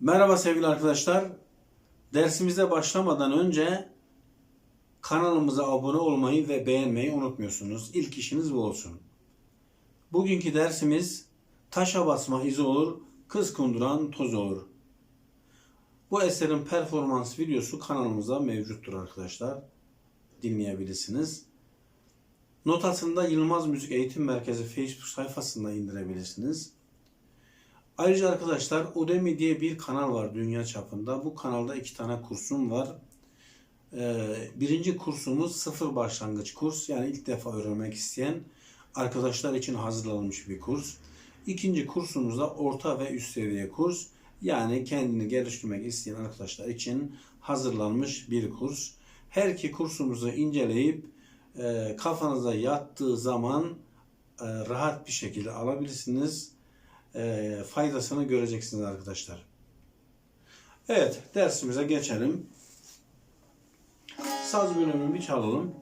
Merhaba sevgili arkadaşlar. Dersimize başlamadan önce kanalımıza abone olmayı ve beğenmeyi unutmuyorsunuz. İlk işiniz bu olsun. Bugünkü dersimiz taşa basma izi olur, kız kunduran toz olur. Bu eserin performans videosu kanalımızda mevcuttur arkadaşlar. Dinleyebilirsiniz. Notasında Yılmaz Müzik Eğitim Merkezi Facebook sayfasında indirebilirsiniz. Ayrıca arkadaşlar Udemy diye bir kanal var dünya çapında. Bu kanalda iki tane kursum var. Ee, birinci kursumuz sıfır başlangıç kurs. Yani ilk defa öğrenmek isteyen arkadaşlar için hazırlanmış bir kurs. İkinci kursumuz da orta ve üst seviye kurs. Yani kendini geliştirmek isteyen arkadaşlar için hazırlanmış bir kurs. Her iki kursumuzu inceleyip e, kafanıza yattığı zaman e, rahat bir şekilde alabilirsiniz e, faydasını göreceksiniz arkadaşlar. Evet dersimize geçelim. Saz bölümünü çalalım.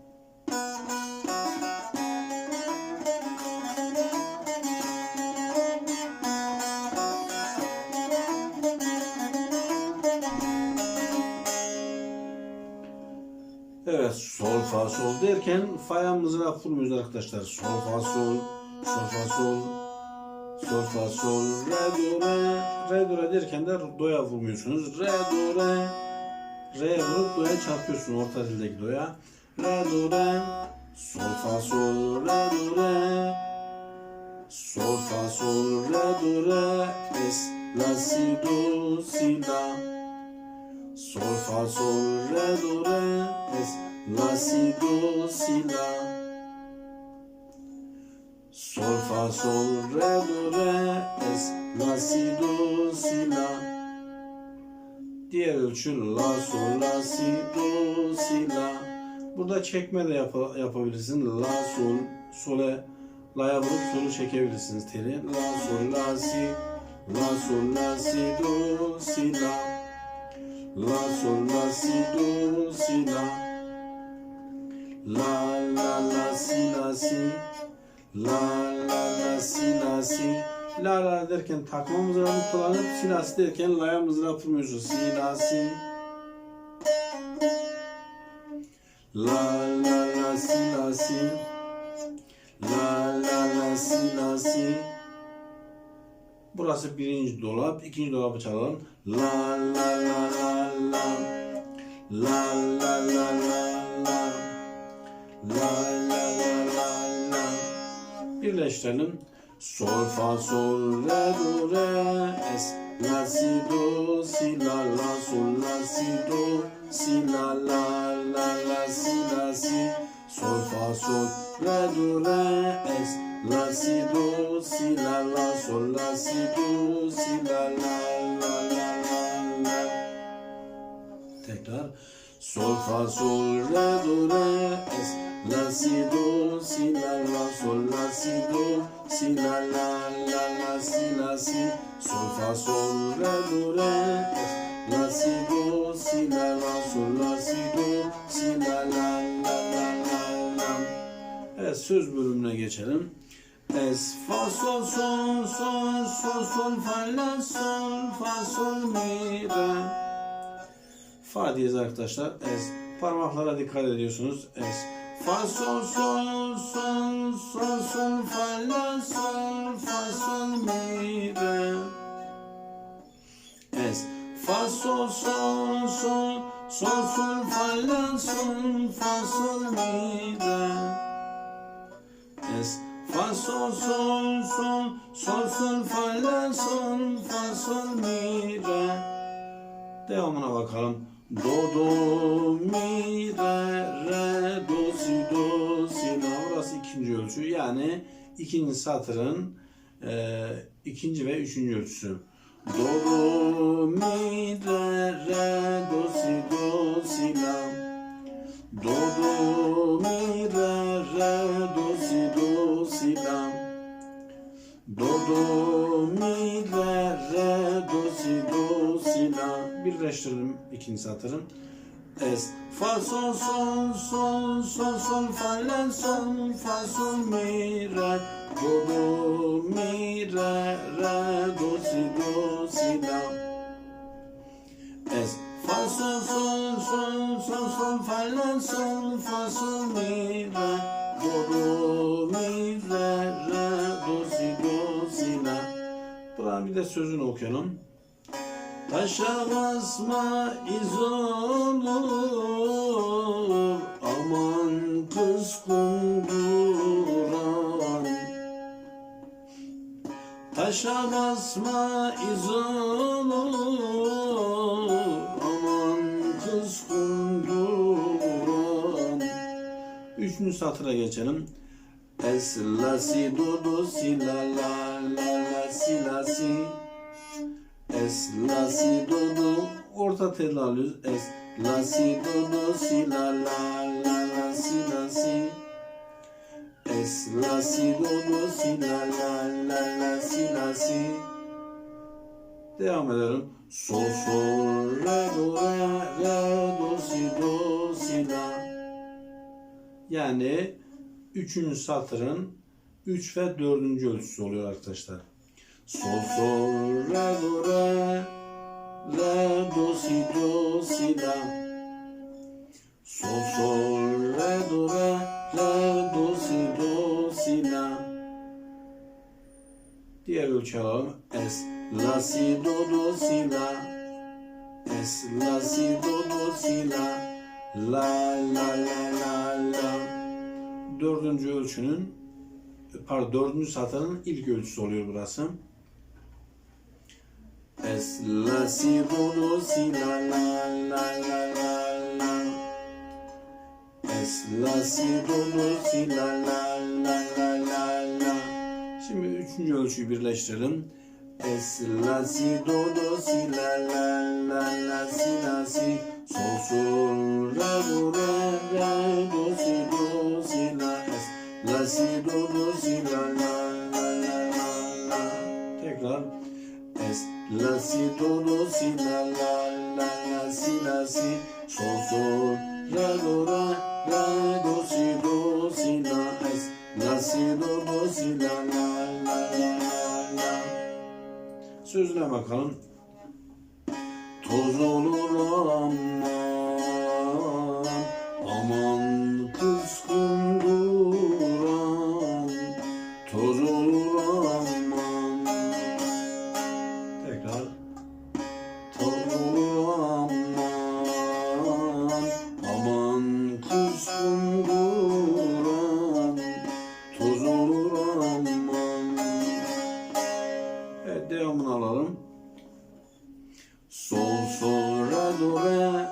Evet sol fa sol derken fa'ya mızrak vurmuyoruz arkadaşlar. Sol fa sol, sol fa sol, Sol fa sol re do re. Re do re derken de do'ya vurmuyorsunuz. Re do re. Re vurup do'ya çarpıyorsun orta dildeki do'ya. Re do re. Sol fa sol re do re. Sol fa sol re do re. Es la si do si la. Sol fa sol re do re. Es la si do si la Sol fa sol re do re es la si do si la. Diğer ölçü la sol la si do si la. Burada çekme de yap yapabilirsin. La sol sole la'ya vurup solu çekebilirsiniz. Teli. La sol la si la sol la si do si la. La sol la si do si la. La la la si la si La la la si la si La la derken takma mızrağını kullanıp si la si derken la'ya mızrağı vurmuyorsun. Si la si La la la si la si La la la si la si Burası birinci dolap. ikinci dolabı çalalım. La la la la la La la la la la La la la la la Birleştirelim. Sol fa sol re do re es la si do si la la sol la si do si la la la la si la si sol fa sol re do re es la si do si la la sol la si do si la la la la la la Tekrar Sol fa sol re do re es la si do si la la sol la si do si la la la la si la si sol fa sol re do re la si do si la la sol la si do si la la la la la la Evet söz bölümüne geçelim. Es fa sol sol sol sol sol fa la sol fa sol mi re Fa diyez arkadaşlar. Es. Parmaklara dikkat ediyorsunuz. Es. Fa sol sol sol sol sol fa la sol fa sol mi re. Es. Fa sol sol sol sol sol fa la sol fa sol mi re. Es. Fa sol sol sol sol sol fa la sol fa sol mi re. Devamına bakalım. Do do mi re re do si do si la. Burası ikinci ölçü. Yani ikinci satırın e, ikinci ve üçüncü ölçüsü. Do do mi re re do si do si la. Do do mi re re do si do si la. Do do mi re re do si do si la birleştirelim ikinci satırın. Es fa sol sol sol sol sol fa la sol fa sol mi re do do mi re re do si do si la sol sol sol sol sol fa la sol fa sol mi re do do mi re re do si do si la. Buranın bir de sözünü okuyalım. Taşa basma iz olur aman kız kunduran Taşa basma iz olur aman kız kunduran Üçüncü satıra geçelim. Es la si do do si la la la la si la si Es la si do do orta tel alıyoruz. Es la si do do si la la la la si la si Es la si do do si la la la la si la si Devam edelim. Sol sol re do re re do si do si la Yani üçüncü satırın 3 ve 4. ölçüsü oluyor arkadaşlar. Sol sol re do re re do si do si la Sol sol re do re re do si do si la Diğer alalım. Es la si do do si la Es la si do do si la La la la la la Dördüncü ölçünün pardon dördüncü satırın ilk ölçüsü oluyor burası. Es la si do do si la la la la la la Es la si do do si la la la la la la Şimdi üçüncü ölçüyü birleştirelim. Es la si do do si la la la la si la si sol sol re do re re do si do si la es la si do do si la la la la la la tekrar la si do do si la la la la si la si. Sol sol re do re re do si do si la es. La si do do si la la la la la la. Sözüne bakalım. Toz olur aman, aman kız kunduran, toz olur aman. Evet devamını alalım. Sol sol re do re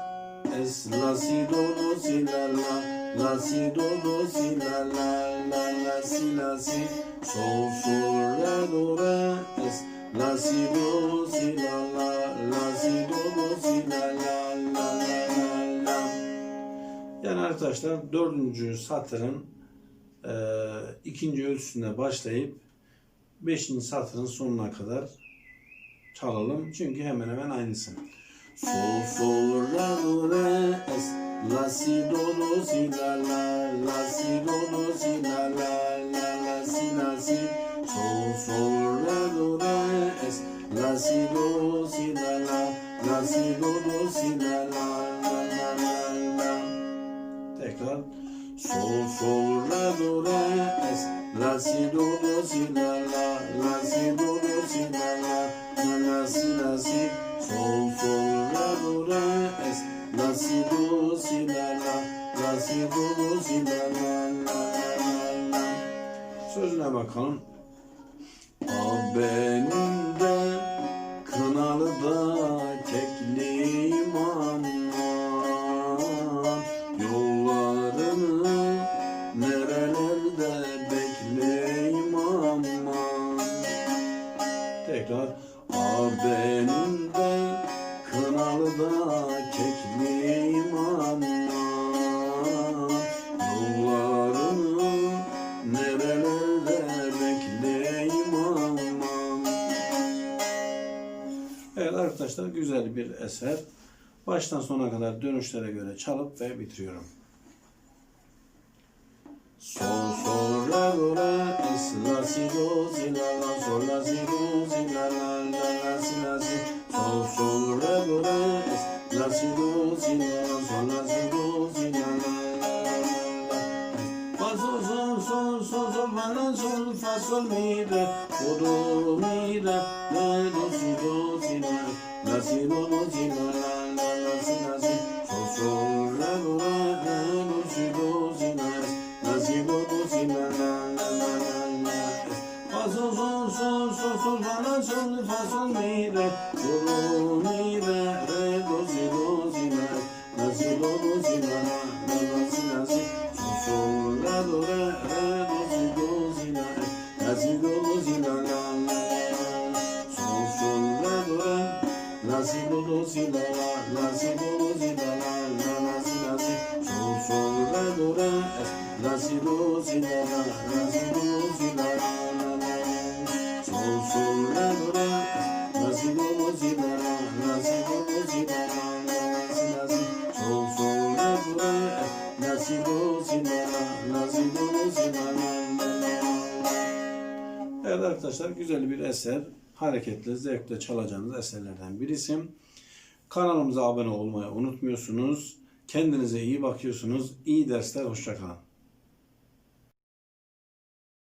es la si do do si la la la si do do si la la la la si la si sol sol re do re es la si do arkadaşlar dördüncü satırın e, ikinci ölçüsünde başlayıp beşinci satırın sonuna kadar çalalım. Çünkü hemen hemen aynısı. Sol sol re do re es. La si do do si la la. La si do do si la la la la si la si. Sol sol re do re es. La si do si la la. La si do do si la la la tekrar sol sol re do re es la si do do si la la. La si do do si la la. La la si la si. Sol sol re do re es la si do si la la. La si do do si la la la la la. Sözüne bakalım. A benim arkadaşlar güzel bir eser. Baştan sona kadar dönüşlere göre çalıp ve bitiriyorum. Sol sol la do la es la si do si la la sol la si do si la la la la si la si sol sol la do la es la si do si la la sol la si do si la la fa sol sol sol sol sol fa la sol fa sol mi re do do zannibe Dolunibe Re dozi dozi me Nazi do dozi me Me nazi arkadaşlar güzel bir eser. Hareketli, zevkle çalacağınız eserlerden birisi. Kanalımıza abone olmayı unutmuyorsunuz. Kendinize iyi bakıyorsunuz. İyi dersler, hoşçakalın.